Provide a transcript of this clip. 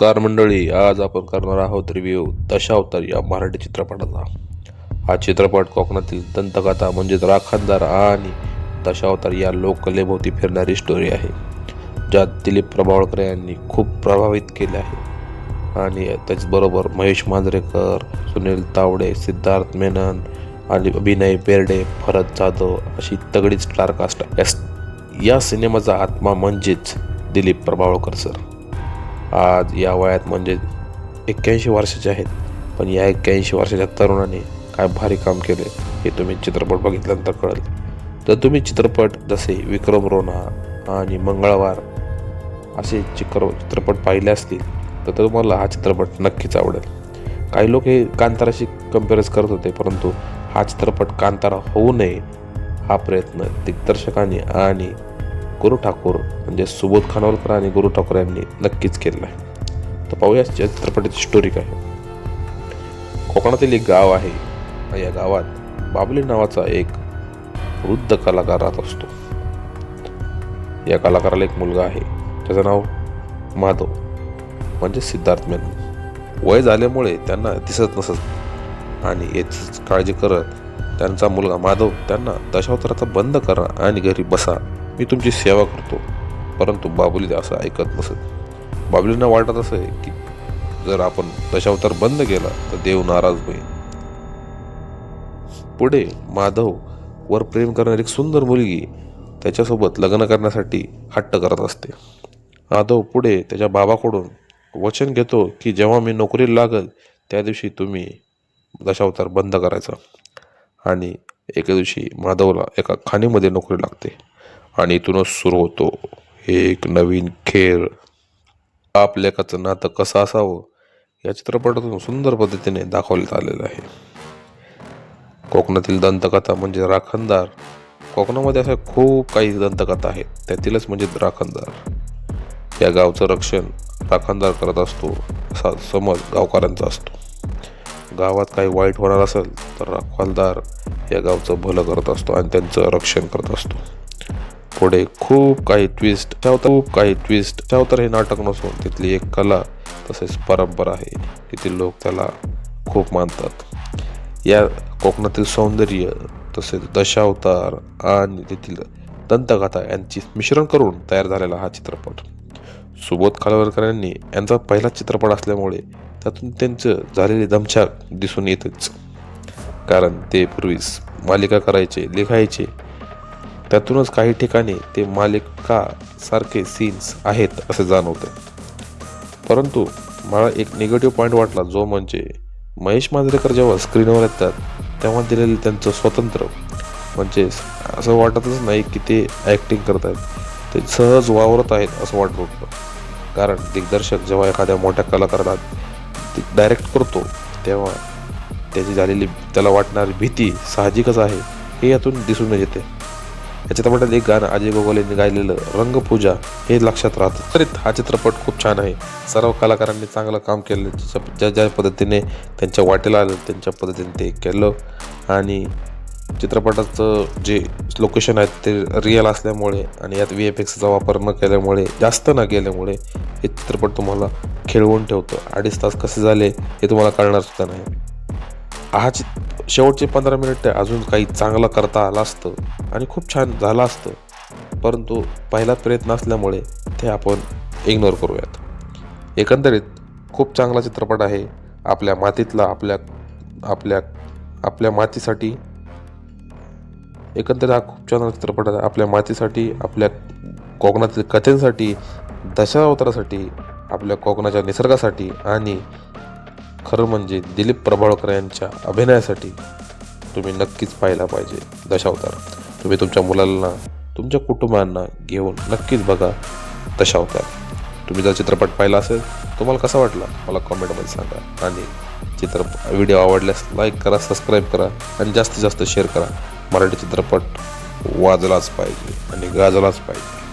Car मंडळी आज आपण करणार आहोत रिव्ह्यू दशावतार या मराठी चित्रपटाचा. हा चित्रपट कोकणातील दंतकथा म्हणजेच राखणदार आणि दशावतार या लोककलेभोवती फिरणारी स्टोरी आहे. ज्यात दिलीप प्रभावळकर यांनी खूप प्रभावित केले आहे. आणि त्याचबरोबर महेश मांजरेकर सुनील तावडे सिद्धार्थ मेनन आणि अभिनय बेर्डे भरत जाधव अशी तगडी स्टारकास्ट. या- या सिनेमाचा आत्मा म्हणजेच दिलीप प्रभावळकर सर आज या वयात म्हणजे एक्क्याऐंशी वर्षाचे आहेत. पण या एक्क्याऐंशी वर्षाच्या तरुणाने काय भारी काम केले हे तुम्ही चित्रपट बघितल्यानंतर कळेल. तर तुम्ही चित्रपट जसे विक्रम रोना आणि मंगळवार असे चित्र चित्रपट पाहिले असतील तर तुम्हाला हा चित्रपट नक्कीच आवडेल. काही लोक हे कांताराशी कम्पेरस करत होते परंतु हा चित्रपट कांतारा होऊ नये हा प्रयत्न दिग्दर्शकांनी आणि गुरु ठाकूर म्हणजे सुबोध खानोलकर आणि गुरु ठाकूर यांनी नक्कीच केलेला आहे. तर पाहूया या चित्रपटाची स्टोरी काय आहे. कोकणातील एक गाव आहे. या गावात बाबली नावाचा एक वृद्ध कलाकार राहत असतो. या कलाकाराला एक मुलगा आहे. त्याचं नाव माधव म्हणजे सिद्धार्थ मेनन. वय झाल्यामुळे त्यांना दिसत नसत. आणि याचीच काळजी करत त्यांचा मुलगा माधव त्यांना दशावताराचा बंद करा आणि घरी बसा. मी तुमची सेवा करतो. परंतु बाबुली असं ऐकत नसत बाबुलींना वाटत असं आहे की जर आपण दशावतार बंद केला तर देव नाराज होईल. पुढे माधव वर प्रेम करणारी एक सुंदर मुलगी त्याच्यासोबत लग्न करण्यासाठी हट्ट करत असते. माधव पुढे त्याच्या बाबाकडून वचन घेतो की जेव्हा मी नोकरीला लागल त्या दिवशी तुम्ही दशावतार बंद करायचा. आणि एके दिवशी माधवला एका खाणीमध्ये नोकरी लागते. आणि इथूनच सुरू होतो. एक नवीन खेळ. आपल्याकाचं नातं कसं असावं? या चित्रपटातून सुंदर पद्धतीने दाखवण्यात आलेलं आहे. कोकणातील दंतकथा म्हणजे राखणदार. कोकणामध्ये अशा खूप काही दंतकथा आहेत. त्यातीलच म्हणजे राखणदार. या गावचं रक्षण राखणदार करत असतो. असा समज गावकऱ्यांचा असतो. गावात काही वाईट होणार असेल तर राखवालदार या गावचं भलं करत असतो आणि त्यांचं रक्षण करत असतो. पुढे खूप काही ट्विस्ट त्यावर खूप काही ट्विस्ट त्यावर हे नाटक नसून तिथली एक कला तसेच परंपरा आहे. तिथील लोक त्याला खूप मानतात. या कोकणातील सौंदर्य तसेच दशावतार आणि तेथील दंतकथा यांची मिश्रण करून तयार झालेला हा चित्रपट. सुबोध खालवरकर यांनी यांचा पहिला चित्रपट असल्यामुळे त्यातून त्यांचं झालेली दमछाक दिसून येतच. कारण ते पूर्वीच मालिका करायचे लिखायचे त्यातूनच काही ठिकाणी ते मालिका सारखे सीन्स आहेत असे जाणवतं. परंतु मला एक निगेटिव्ह पॉईंट वाटला जो म्हणजे महेश मांजरेकर जेव्हा स्क्रीनवर येतात तेव्हा दिलेलं त्यांचं स्वतंत्र. म्हणजे असं वाटतच नाही की ते ॲक्टिंग करत आहेत ते सहज वावरत आहेत असं वाटत होतं. कारण दिग्दर्शक जेव्हा एखाद्या मोठ्या कलाकाराला डायरेक्ट करतो तेव्हा त्याची झालेली त्याला वाटणारी भीती साहजिकच आहे हे यातून दिसून येते. या चित्रपटात एक गाणं अजय गोगोल यांनी गायलेलं रंगपूजा हे लक्षात राहतं. तरी हा चित्रपट खूप छान आहे. सर्व कलाकारांनी चांगलं काम केलं. ज्या- ज्या ज्या पद्धतीने त्यांच्या वाटेला आलं त्यांच्या पद्धतीने ते केलं. आणि चित्रपटाचं जे लोकेशन आहेत ते रिअल असल्यामुळे आणि यात व्ही एफ एक्सचा वापर न केल्यामुळे जास्त न केल्यामुळे हे चित्रपट तुम्हाला खेळवून ठेवतं. अडीच तास कसे झाले हे तुम्हाला कळणार सुद्धा नाही. हा चित शेवटचे पंधरा मिनिट अजून काही चांगलं करता आलं असतं आणि खूप छान झालं असतं. परंतु पहिला प्रयत्न असल्यामुळे ते आपण इग्नोर करूयात. एकंदरीत खूप चांगला चित्रपट आहे. आपल्या मातीतला आपल्या आपल्या आपल्या मातीसाठी एकंदरीत हा खूप छान चित्रपट आहे. आपल्या मातीसाठी आपल्या कोकणातील कथेसाठी दशावतारासाठी आपल्या कोकणाच्या निसर्गासाठी आणि खरं म्हणजे दिलीप प्रभावळकर यांच्या अभिनयासाठी तुम्ही नक्कीच पाहिला पाहिजे. दशावतार. तुम्ही तुमच्या मुलांना तुमच्या कुटुंबांना घेऊन नक्कीच बघा दशावतार. तुम्ही जर चित्रपट पाहिला असेल तुम्हाला कसा वाटला? मला कॉमेंटमध्ये सांगा. आणि चित्र व्हिडिओ आवडल्यास लाईक करा सबस्क्राईब करा आणि जास्तीत जास्त शेअर करा. मराठी चित्रपट वाजलाच पाहिजे आणि गाजलाच पाहिजे.